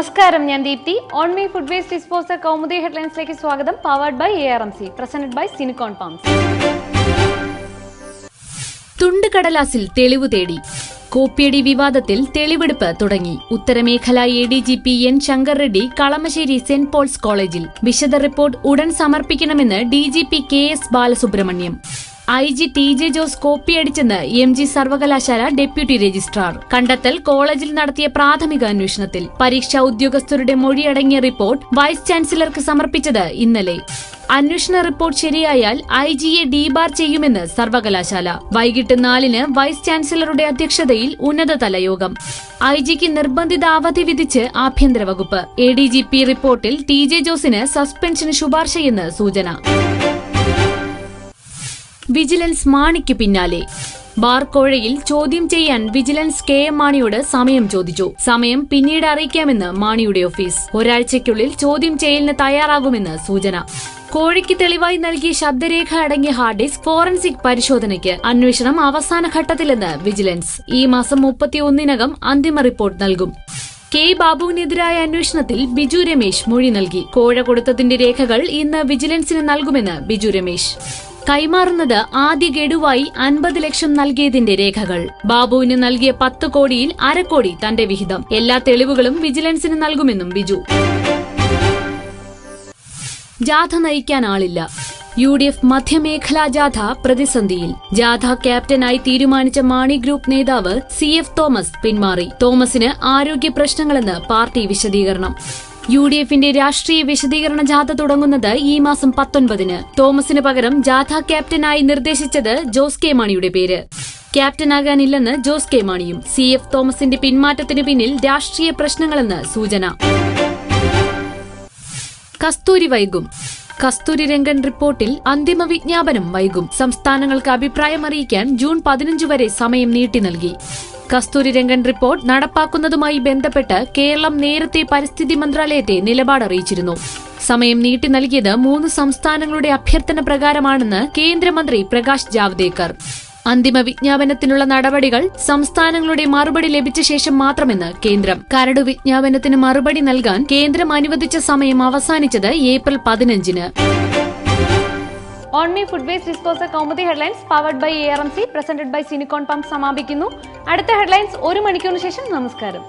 നമസ്കാരം ഞാൻ Deepthi. On me food waste disposal Kaumudi ഹെഡ്ലൈൻസിലേക്ക് സ്വാഗതം powered by A R M C presented by സിനിക്കോൺ palms തുണ്ടുകടലാസിൽ തെളിവ് തേടി. കോപ്പിയടി വിവാദത്തിൽ തെളിവെടുപ്പ് തുടങ്ങി. ഉത്തരമേഖല A D G P N Shankar Reddy Kalamassery Saint Paul's കോളേജിൽ വിശദ റിപ്പോർട്ട് ഉടൻ സമർപ്പിക്കണമെന്ന് D G P K S Balasubramaniam. I G T J Jose കോപ്പിയടിച്ചെന്ന് M G സർവകലാശാല ഡെപ്യൂട്ടി രജിസ്ട്രാർ. കണ്ടെത്തൽ കോളേജിൽ നടത്തിയ പ്രാഥമിക അന്വേഷണത്തിൽ പരീക്ഷാ ഉദ്യോഗസ്ഥരുടെ മൊഴിയടങ്ങിയ റിപ്പോർട്ട് വൈസ് ചാൻസലർക്ക് സമർപ്പിച്ചത് ഇന്നലെ. അന്വേഷണ റിപ്പോർട്ട് ശരിയായാൽ ഐ ജിയെ ഡീബാർ ചെയ്യുമെന്ന് സർവകലാശാല. വൈകിട്ട് നാലിന് വൈസ് ചാൻസലറുടെ അധ്യക്ഷതയിൽ ഉന്നതതല യോഗം. ഐ ജിക്ക് നിർബന്ധിത അവധി വിധിച്ച് ആഭ്യന്തര വകുപ്പ്. എ ഡി ജി പി റിപ്പോർട്ടിൽ ടി ജെ ജോസിന് സസ്പെൻഷന് ശുപാർശയെന്ന് സൂചന. വിജിലൻസ് മാണിക്ക് പിന്നാലെ. ബാർക്കോഴയിൽ ചോദ്യം ചെയ്യാൻ വിജിലൻസ് കെ എം മാണിയോട് സമയം ചോദിച്ചു. സമയം പിന്നീട് അറിയിക്കാമെന്ന് മാണിയുടെ ഓഫീസ്. ഒരാഴ്ചയ്ക്കുള്ളിൽ ചോദ്യം ചെയ്യലിന് തയ്യാറാകുമെന്ന് സൂചന. കോഴിക്ക് തെളിവായി നൽകിയ ശബ്ദരേഖ അടങ്ങിയ ഹാർഡ് ഡിസ്ക് ഫോറൻസിക് പരിശോധനയ്ക്ക് അന്വേഷണം അവസാന ഘട്ടത്തിലെന്ന് വിജിലൻസ്. ഈ മാസം മുപ്പത്തിയൊന്നിനകം അന്തിമ റിപ്പോർട്ട് നൽകും. കെ ബാബുവിനെതിരായ അന്വേഷണത്തിൽ ബിജു രമേശ് മൊഴി നൽകി. കോഴ കൊടുത്തതിന്റെ രേഖകൾ ഇന്ന് വിജിലൻസിന് നൽകുമെന്ന് ബിജു രമേശ്. കൈമാറുന്നത് ആദ്യ ഗഡുവായി അൻപത് ലക്ഷം നൽകിയതിന്റെ രേഖകൾ. ബാബുവിന് നൽകിയ പത്ത് കോടിയിൽ അരക്കോടി തന്റെ വിഹിതം. എല്ലാ തെളിവുകളും വിജിലൻസിന് നൽകുമെന്നും ബിജു. ജാഥ നയിക്കാൻ ആളില്ല. യു ഡി എഫ് മധ്യമേഖലാ ജാഥ പ്രതിസന്ധിയിൽ. ജാഥ ക്യാപ്റ്റനായി തീരുമാനിച്ച മാണി ഗ്രൂപ്പ് നേതാവ് സി എഫ് തോമസ് പിന്മാറി. തോമസിന് ആരോഗ്യ പ്രശ്നങ്ങളെന്ന് പാർട്ടി വിശദീകരണം. യു ഡി എഫിന്റെ രാഷ്ട്രീയ വിശദീകരണ ജാഥ തുടങ്ങുന്നത് ഈ മാസം പത്തൊൻപതിന്. തോമസിന് പകരം ജാഥ ക്യാപ്റ്റനായി നിർദ്ദേശിച്ചത് ജോസ് കെ മാണിയുടെ പേര്. ക്യാപ്റ്റനാകാനില്ലെന്ന് ജോസ് കെ മാണിയും സി എഫ് തോമസിന്റെ പിന്മാറ്റത്തിന് പിന്നിൽ രാഷ്ട്രീയ പ്രശ്നങ്ങളെന്ന് സൂചന. കസ്തൂരി വൈകും കസ്തൂരി രംഗൻ റിപ്പോർട്ടിൽ അന്തിമ വിജ്ഞാപനം വൈകും. സംസ്ഥാനങ്ങൾക്ക് അഭിപ്രായം അറിയിക്കാൻ ജൂൺ പതിനഞ്ച് വരെ സമയം നീട്ടി നൽകി. കസ്തൂരി രംഗൻ റിപ്പോർട്ട് നടപ്പാക്കുന്നതുമായി ബന്ധപ്പെട്ട് കേരളം നേരത്തെ പരിസ്ഥിതി മന്ത്രാലയത്തെ നിലപാട് അറിയിച്ചിരുന്നു. സമയം നീട്ടി നൽകിയത് മൂന്ന് സംസ്ഥാനങ്ങളുടെ അഭ്യർത്ഥന പ്രകാരമാണെന്ന് കേന്ദ്രമന്ത്രി പ്രകാശ് ജാവ്ദേക്കർ. അന്തിമ വിജ്ഞാപനത്തിനുള്ള നടപടികൾ സംസ്ഥാനങ്ങളുടെ മറുപടി ലഭിച്ച ശേഷം മാത്രമെന്ന് കേന്ദ്രം. കരട് വിജ്ഞാപനത്തിന് മറുപടി നൽകാൻ കേന്ദ്രം അനുവദിച്ച സമയം അവസാനിച്ചത് ഏപ്രിൽ പതിനഞ്ചിന്. On me food waste disposal Kaumudi headlines powered by A R M C presented by സിനിക്കോൺ pump സമാപിക്കുന്നു. അടുത്ത ഹെഡ്ലൈൻസ് ഒരു മണിക്കൂറിന് ശേഷം നമസ്കാരം.